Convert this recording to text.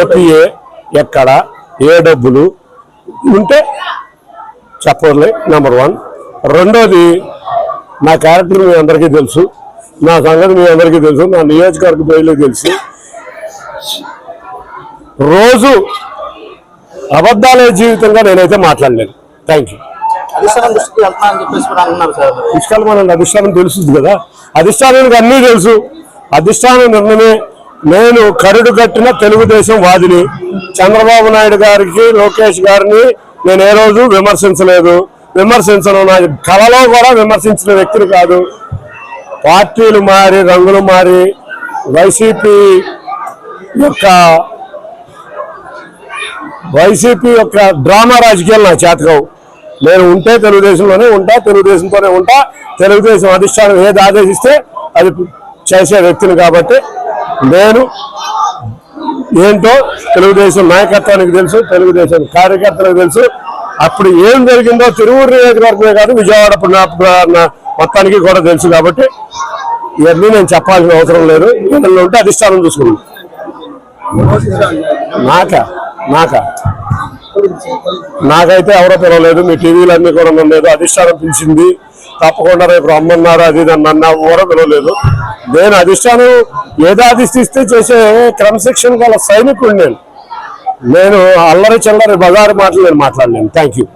APA ఎక్కడ ఏ డబ్బులు ఉంటే చెప్పర్లే నెంబర్ వన్ రెండోది నా క్యారెక్టర్ మీ అందరికీ తెలుసు. నా సంగతి మీ అందరికీ తెలుసు. నా నియోజకవర్గ ప్రజలకు తెలుసు. రోజు అబద్ధాలే జీవితంగా నేనైతే మాట్లాడలేను. థ్యాంక్ యూ అధిష్టానం దృష్టికి వెళ్తున్నా అని చెప్పేసి కూడా అంటున్నారు సార్. ఇష్టాలు అధిష్టానం తెలుస్తుంది కదా. అధిష్టానానికి అన్నీ తెలుసు. అధిష్టానం నిర్ణయమే. నేను కరుడు కట్టిన తెలుగుదేశం వాదిని. చంద్రబాబు నాయుడు గారికి లోకేష్ గారిని నేను ఏ రోజు విమర్శించలేదు. విమర్శించను. నా కళలో కూడా విమర్శించిన వ్యక్తిని కాదు. పార్టీలు మారి రంగులు మారి వైసీపీ యొక్క వైసీపీ యొక్క డ్రామా రాజకీయాలు నా చేతకావు నేను ఉంటే తెలుగుదేశంలోనే ఉంటా తెలుగుదేశంతోనే ఉంటా. తెలుగుదేశం అధిష్టానం ఏది ఆదేశిస్తే అది చేసే వ్యక్తిని కాబట్టి నేను ఏంటో తెలుగుదేశం నాయకత్వానికి తెలుసు తెలుగుదేశం కార్యకర్తలకు తెలుసు. అప్పుడు ఏం జరిగిందో తిరువురు నియోజకవర్గమే కాదు విజయవాడ పుణ్య- నా మొత్తానికి కూడా తెలుసు కాబట్టి ఇవన్నీ నేను చెప్పాల్సిన అవసరం లేదు. ఉంటే అధిష్టానం చూసుకున్నాను నాకా? నాక? నాకైతే ఎవరో పిలవలేదు. మీ టీవీలు అన్ని కూడా లేదు అధిష్టానం పిలిచింది. తప్పకుండా రేపు రమ్మన్నారు అది ఇది కూడా నన్ను ఎవరో పిలవలేదు. నేను అధిష్టానం ఏదో అధిష్టిస్తే చేసే క్రమశిక్షణ గల సైనికుడు నేను. నేను అల్లరి చల్లరి బజారు మాటలు నేను మాట్లాడలేను. Thank you